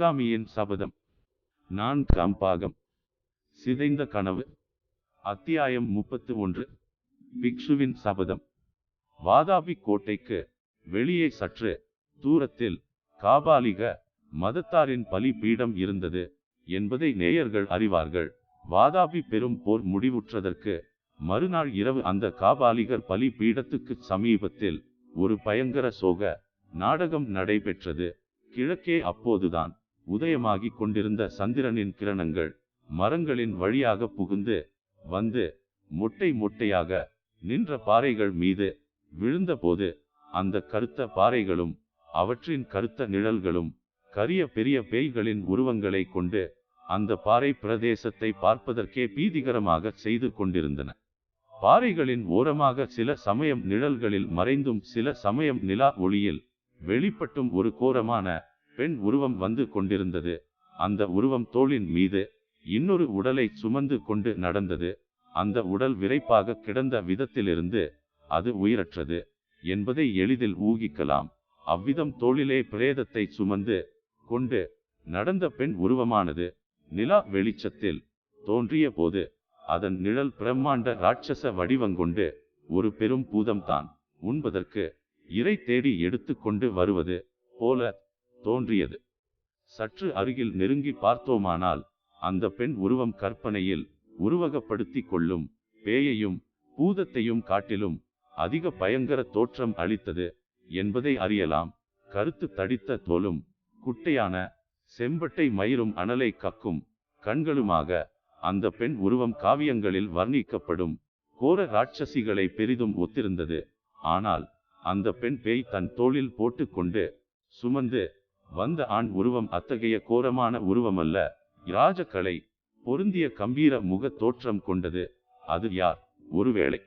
அக்காமியின் சபதம். நான் கம்பாகம் சிதைந்த கனவு. அத்தியாயம் முப்பத்து ஒன்று. பிக்ஷுவின் சபதம். வாதாபி கோட்டைக்கு வெளியே சற்று தூரத்தில் காபாலிக மதத்தாரின் பலி பீடம் இருந்தது என்பதை நேயர்கள் அறிவார்கள். வாதாபி பெரும் போர் முடிவுற்றதற்கு மறுநாள் இரவு அந்த காபாலிகர் பலி பீடத்துக்கு சமீபத்தில் ஒரு பயங்கர சோக நாடகம் நடைபெற்றது. கிழக்கே அப்போதுதான் உதயமாகிக் கொண்டிருந்த சந்திரனின் கிரணங்கள் மரங்களின் வழியாக புகுந்து வந்து மொட்டை மொட்டையாக நின்ற பாறைகள் மீது விழுந்தபோது அந்த கருத்த பாறைகளும் அவற்றின் கருத்த நிழல்களும் கரிய பெரிய பேய்களின் உருவங்களை கொண்டு அந்த பாறை பிரதேசத்தை பார்ப்பதற்கே பீதிகரமாக செய்து கொண்டிருந்தன. பாறைகளின் ஓரமாக சில சமயம் நிழல்களில் மறைந்தும் சில சமயம் நிலா ஒளியில் வெளிப்பட்டும் ஒரு கோரமான பெண் உருவம் வந்து கொண்டிருந்தது. அந்த உருவம் தோளின் மீது இன்னொரு உடலை சுமந்து கொண்டு நடந்தது. அந்த உடல் விரைப்பாக கிடந்த விதத்திலிருந்து அது உயிரற்றது என்பதை எளிதில் ஊகிக்கலாம். அவ்விதம் தோளிலே பிரேதத்தை சுமந்து கொண்டு நடந்த பெண் உருவமானது நிலா வெளிச்சத்தில் தோன்றிய போது அதன் நிழல் பிரம்மாண்ட ராட்சச வடிவங்கொண்டு ஒரு பெரும் பூதம்தான். உண்பதற்கு இறை தேடி எடுத்து கொண்டு வருவது போல தோன்றியது. சற்று அருகில் நெருங்கி பார்த்தோமானால் அந்த பெண் உருவம் கற்பனையில் உருவகப்படுத்தி கொள்ளும் பேயையும் பூதத்தையும் காட்டிலும் அதிக பயங்கர தோற்றம் அளித்தது என்பதை அறியலாம். கருத்து தடித்த தோலும் குட்டையான செம்பட்டை மயிரும் அனலை கக்கும் கண்களுமாக அந்த பெண் உருவம் காவியங்களில் வர்ணிக்கப்படும் கோர ராட்சசிகளை பெரிதும் ஒத்திருந்தது. ஆனால் அந்த பெண் பேய் தன் தோளில் போட்டுக்கொண்டு சுமந்து வந்த ஆண் உருவம் அத்தகைய கோரமான உருவமல்ல. இராஜக்கலை பொருந்திய கம்பீர முக தோற்றம் கொண்டது. அது யார்? ஒருவேளை.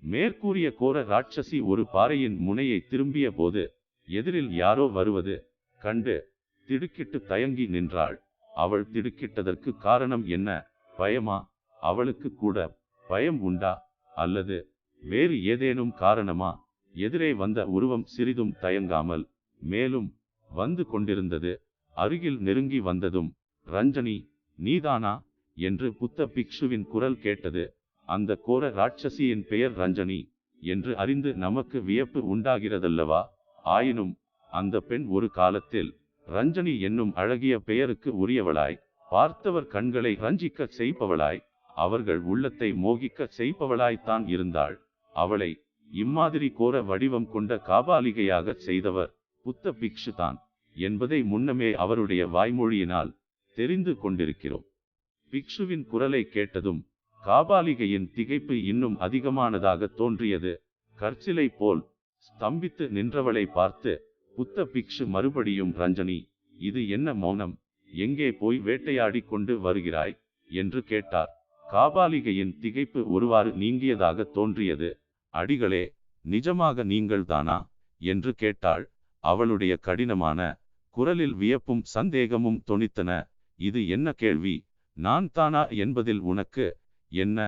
மேற்கூறிய கோர ராட்சசி ஒரு பாறையின் முனையை திரும்பிய போது எதிரில் யாரோ வருவது கண்டு திடுக்கிட்டு தயங்கி நின்றாள். அவள் திடுக்கிட்டதற்கு காரணம் என்ன? பயமா? அவளுக்கு கூட பயம் உண்டா? அல்லது வேறு ஏதேனும் காரணமா? எதிரே வந்த உருவம் சிறிதும் தயங்காமல் மேலும் வந்து கொண்டிருந்தது. அருகில் நெருங்கி வந்ததும் ரஞ்சனி நீதானா? என்று புத்த பிக்ஷுவின் குரல் கேட்டது. அந்த கோர ராட்சசியின் பெயர் ரஞ்சனி என்று அறிந்து நமக்கு வியப்பு உண்டாகிறதல்லவா? ஆயினும் அந்த பெண் ஒரு காலத்தில் ரஞ்சனி என்னும் அழகிய பெயருக்கு உரியவளாய் பார்த்தவர் கண்களை ரஞ்சிக்க செய்பவளாய் அவர்கள் உள்ளத்தை மோகிக்க செய்பவளாய்த்தான் இருந்தாள். அவளை இம்மாதிரி கோர வடிவம் கொண்ட காபாலிகையாக செய்தவர் புத்த பிக்ஷு தான். என்பதை முன்னமே அவருடைய வாய்மொழியினால் தெரிந்து கொண்டிருக்கிறோம். பிக்ஷுவின் குரலை கேட்டதும் காபாலிகையின் திகைப்பு இன்னும் அதிகமானதாக தோன்றியது. கற்சிலை போல் ஸ்தம்பித்து நின்றவளை பார்த்து புத்த பிக்ஷு மறுபடியும் ரஞ்சனி இது என்ன மௌனம்? எங்கே போய் வேட்டையாடி கொண்டு வருகிறாய்? என்று கேட்டார். காபாலிகையின் திகைப்பு ஒருவாறு நீங்கியதாக தோன்றியது. அடிகளே நிஜமாக நீங்கள்தானா? என்று கேட்டாள் அவளுடைய கடினமான குரலில் வியப்பும் சந்தேகமும் தொனித்தன. இது என்ன கேள்வி? நான் தானா என்பதில் உனக்கு என்ன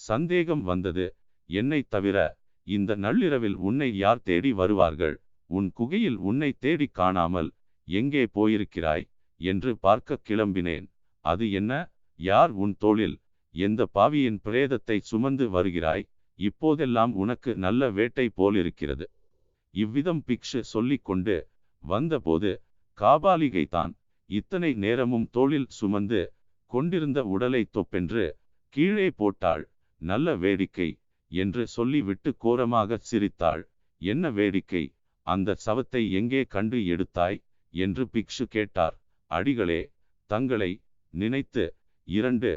சந்தேகம் வந்தது? என்னை தவிர இந்த நள்ளிரவில் உன்னை யார் தேடி வருவார்கள்? உன் குகையில் உன்னை தேடி காணாமல் எங்கே போயிருக்கிறாய்? என்று பார்க்க கிளம்பினேன். அது என்ன? யார் உன் தோளில் எந்த பாவியின் பிரேதத்தை சுமந்து வருகிறாய்? இப்போதெல்லாம் உனக்கு நல்ல வேட்டை போலிருக்கிறது. இவ்விதம் பிக்ஷு சொல்லிக்கொண்டு வந்தபோது காபாலிகை தான் இத்தனை நேரமும் தோளில் சுமந்து கொண்டிருந்த உடலை தொப்பென்று கீழே போட்டாள். நல்ல வேடிக்கை என்று சொல்லிவிட்டு கோரமாக சிரித்தாள். என்ன வேடிக்கை? அந்த சவத்தை எங்கே கண்டு எடுத்தாய்? என்று பிக்ஷு கேட்டார். அடிகளே தங்களை நினைத்து இரண்டு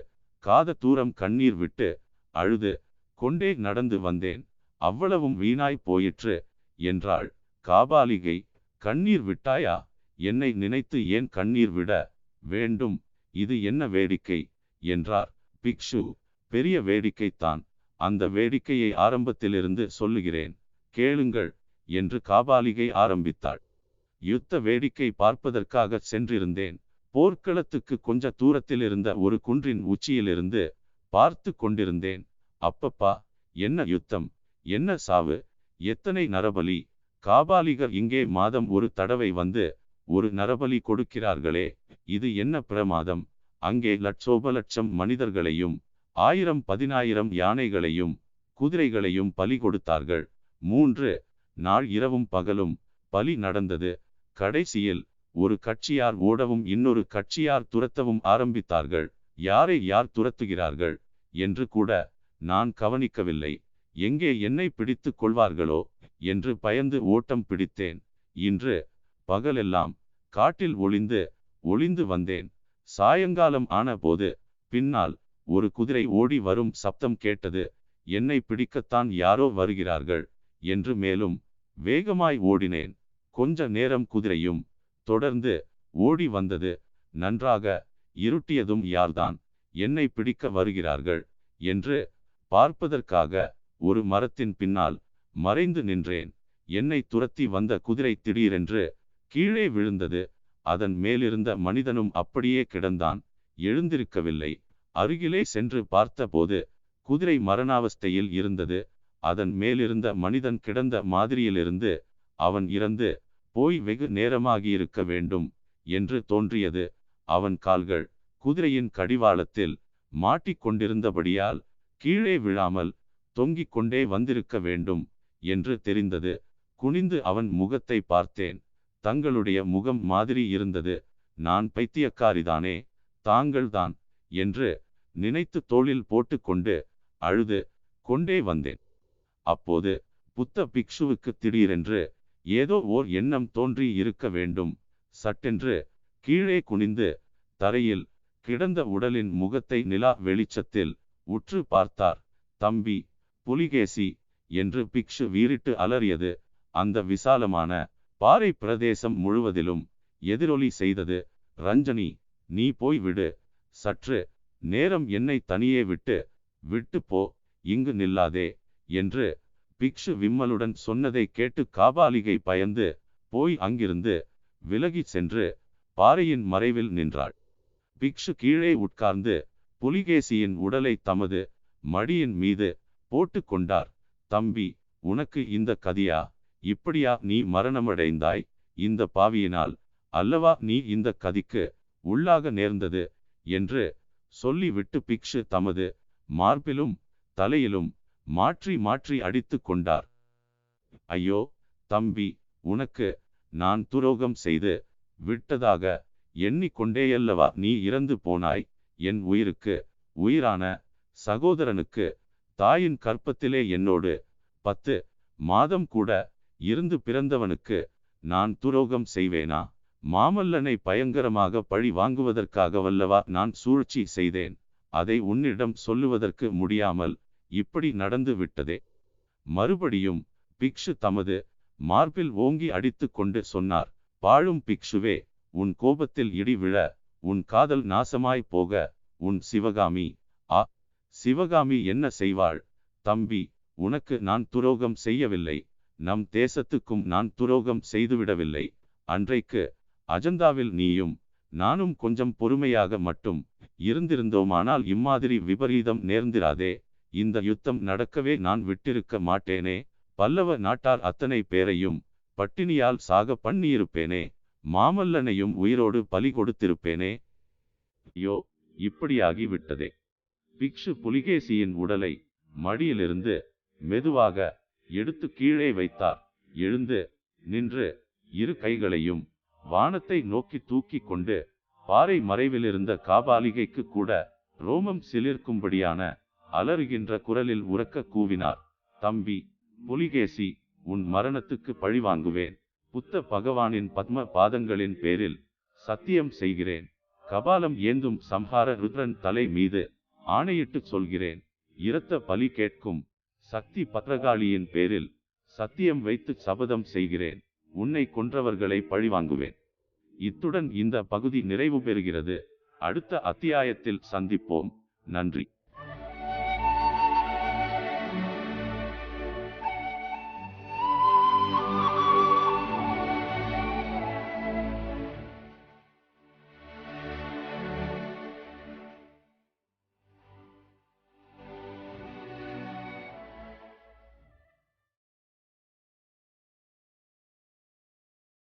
காத தூரம் கண்ணீர் விட்டு அழுது கொண்டே நடந்து வந்தேன். அவ்வளவும் வீணாய் போயிற்று என்றாள். காபாலிகை கண்ணீர் விட்டாயா? என்னை நினைத்து ஏன் கண்ணீர் விட வேண்டும்? இது என்ன வேடிக்கை? என்றார். பிக்ஷு பெரிய வேடிக்கைத்தான். அந்த வேடிக்கையை ஆரம்பத்திலிருந்து சொல்லுகிறேன் கேளுங்கள் என்று காபாலிகை ஆரம்பித்தாள். யுத்த வேடிக்கை பார்ப்பதற்காக சென்றிருந்தேன். போர்க்களத்துக்கு கொஞ்ச தூரத்தில் இருந்த ஒரு குன்றின் உச்சியிலிருந்து பார்த்து கொண்டிருந்தேன். அப்பப்பா என்ன யுத்தம்? என்ன சாவு? எத்தனை நரபலி? காபாலிகர் இங்கே மாதம் ஒரு தடவை வந்து ஒரு நரபலி கொடுக்கிறார்களே இது என்ன பிரமாதம்? அங்கே லட்சோப லட்சம் மனிதர்களையும் ஆயிரம் பதினாயிரம் யானைகளையும் குதிரைகளையும் பலி கொடுத்தார்கள். மூன்று நாள் இரவும் பகலும் பலி நடந்தது. கடைசியில் ஒரு கட்சியார் ஓடவும் இன்னொரு கட்சியார் துரத்தவும் ஆரம்பித்தார்கள். யாரை யார் துரத்துகிறார்கள் என்று கூட நான் கவனிக்கவில்லை. எங்கே என்னை பிடித்து கொள்வார்களோ என்று பயந்து ஓட்டம் பிடித்தேன். இன்று பகலெல்லாம் காட்டில் ஒளிந்து ஒளிந்து வந்தேன். சாயங்காலம் ஆனபோது பின்னால் ஒரு குதிரை ஓடி வரும் சப்தம் கேட்டது என்னை பிடிக்கத்தான் யாரோ வருகிறார்கள் என்று மேலும் வேகமாய் ஓடினேன். கொஞ்ச நேரம் குதிரையும் தொடர்ந்து ஓடி வந்தது நன்றாக இருட்டியதும் யார்தான் என்னை பிடிக்க வருகிறார்கள் என்று பார்ப்பதற்காக ஒரு மரத்தின் பின்னால் மறைந்து நின்றேன். என்னை துரத்தி வந்த குதிரை திடீரென்று கீழே விழுந்தது. அதன் மேலிருந்த மனிதனும் அப்படியே கிடந்தான். எழுந்திருக்கவில்லை. அருகிலே சென்று பார்த்தபோது குதிரை மரணாவஸ்தையில் இருந்தது. அதன் மேலிருந்த மனிதன் கிடந்த மாதிரியிலிருந்து அவன் இறந்து போய் வெகு நேரமாகியிருக்க வேண்டும் என்று தோன்றியது. அவன் கால்கள் குதிரையின் கடிவாளத்தில் மாட்டிக்கொண்டிருந்தபடியால் கீழே விழாமல் தொங்கிக் கொண்டே வந்திருக்க வேண்டும் என்று தெரிந்தது. குனிந்து அவன் முகத்தை பார்த்தேன். தங்களுடைய முகம் மாதிரி இருந்தது. நான் பைத்தியக்காரிதானே தாங்கள்தான் என்று நினைத்து தோளில் போட்டுக்கொண்டு அழுது கொண்டே வந்தேன். அப்போது புத்த பிக்ஷுவுக்கு திடீரென்று ஏதோ ஓர் எண்ணம் தோன்றி இருக்க வேண்டும். சட்டென்று கீழே குனிந்து தரையில் கிடந்த உடலின் முகத்தை நிலா வெளிச்சத்தில் உற்று பார்த்தார். தம்பி புலிகேசி என்று பிக்ஷு வீறிட்டு அலறியது. அந்த விசாலமான பாறை பிரதேசம் முழுவதிலும் எதிரொலி செய்தது ரஞ்சனி நீ போய் விடு சற்று நேரம் என்னை தனியே விட்டு விட்டு போ இங்கு நில்லாதே என்று பிக்ஷு விம்மலுடன் சொன்னதை கேட்டு காபாலிகை பயந்து போய் அங்கிருந்து விலகிச் சென்று பாறையின் மறைவில் நின்றாள். பிக்ஷு கீழே உட்கார்ந்து புலிகேசியின் உடலை தமது மடியின் மீது போட்டு கொண்டார் தம்பி உனக்கு இந்த கதியா? இப்படியா நீ மரணமடைந்தாய்? இந்த பாவியினால் அல்லவா நீ இந்த கதிக்கு உள்ளாக நேர்ந்தது? என்று சொல்லிவிட்டு பிக்ஷு தமது மார்பிலும் தலையிலும் மாற்றி மாற்றி அடித்து கொண்டார். ஐயோ தம்பி உனக்கு நான் துரோகம் செய்து விட்டதாக எண்ணிக்கொண்டேயல்லவா நீ இறந்து போனாய்? என் உயிருக்கு உயிரான சகோதரனுக்கு தாயின் கற்பத்திலே என்னோடு பத்து மாதம் கூட இருந்து பிறந்தவனுக்கு நான் துரோகம் செய்வேனா? மாமல்லனை பயங்கரமாக பழி வாங்குவதற்காக வல்லவா நான் சூழ்ச்சி செய்தேன். அதை உன்னிடம் சொல்லுவதற்கு முடியாமல் இப்படி நடந்து விட்டதே. மறுபடியும் பிக்ஷு தமது மார்பில் ஓங்கி அடித்து கொண்டு சொன்னார் பாழும் பிக்ஷுவே உன் கோபத்தில் இடி விழ உன் காதல் நாசமாய் போக உன் சிவகாமி ஆ சிவகாமி என்ன செய்வாள்? தம்பி உனக்கு நான் துரோகம் செய்யவில்லை. நம் தேசத்துக்கும் நான் துரோகம் செய்துவிடவில்லை. அன்றைக்கு அஜந்தாவில் நீயும் நானும் கொஞ்சம் பொறுமையாக மட்டும் இருந்திருந்தோமானால் இம்மாதிரி விபரீதம் நேர்ந்திராதே. இந்த யுத்தம் நடக்கவே நான் விட்டிருக்க மாட்டேனே. பல்லவ நாட்டார் அத்தனை பேரையும் பட்டினியால் சாக பண்ணியிருப்பேனே. மாமல்லனையும் உயிரோடு பலி கொடுத்திருப்பேனே. ஐயோ இப்படியாகி விட்டதே பிக்ஷு புலிகேசியின் உடலை மடியிலிருந்து மெதுவாக எடுத்து கீழே வைத்தார். எழுந்து நின்று இரு கைகளையும் வானத்தை நோக்கி தூக்கி கொண்டு பாறை மறைவிலிருந்த காபாலிகைக்கு கூட ரோமம் சிலிர்க்கும்படியான அலறுகின்ற குரலில் உறக்க கூவினார். தம்பி புலிகேசி உன் மரணத்துக்கு பழிவாங்குவேன் புத்த பகவானின் பத்ம பாதங்களின் பேரில் சத்தியம் செய்கிறேன். கபாலம் ஏந்தும் சம்ஹார ருத்ரன் தலை மீது ஆணையிட்டு சொல்கிறேன். இரத்த பலி கேட்கும் சக்தி பத்ரகாளியின் பேரில் சத்தியம் வைத்து சபதம் செய்கிறேன். உன்னை கொன்றவர்களை பழிவாங்குவேன். இத்துடன் இந்த பகுதி நிறைவு பெறுகிறது அடுத்த அத்தியாயத்தில் சந்திப்போம். நன்றி.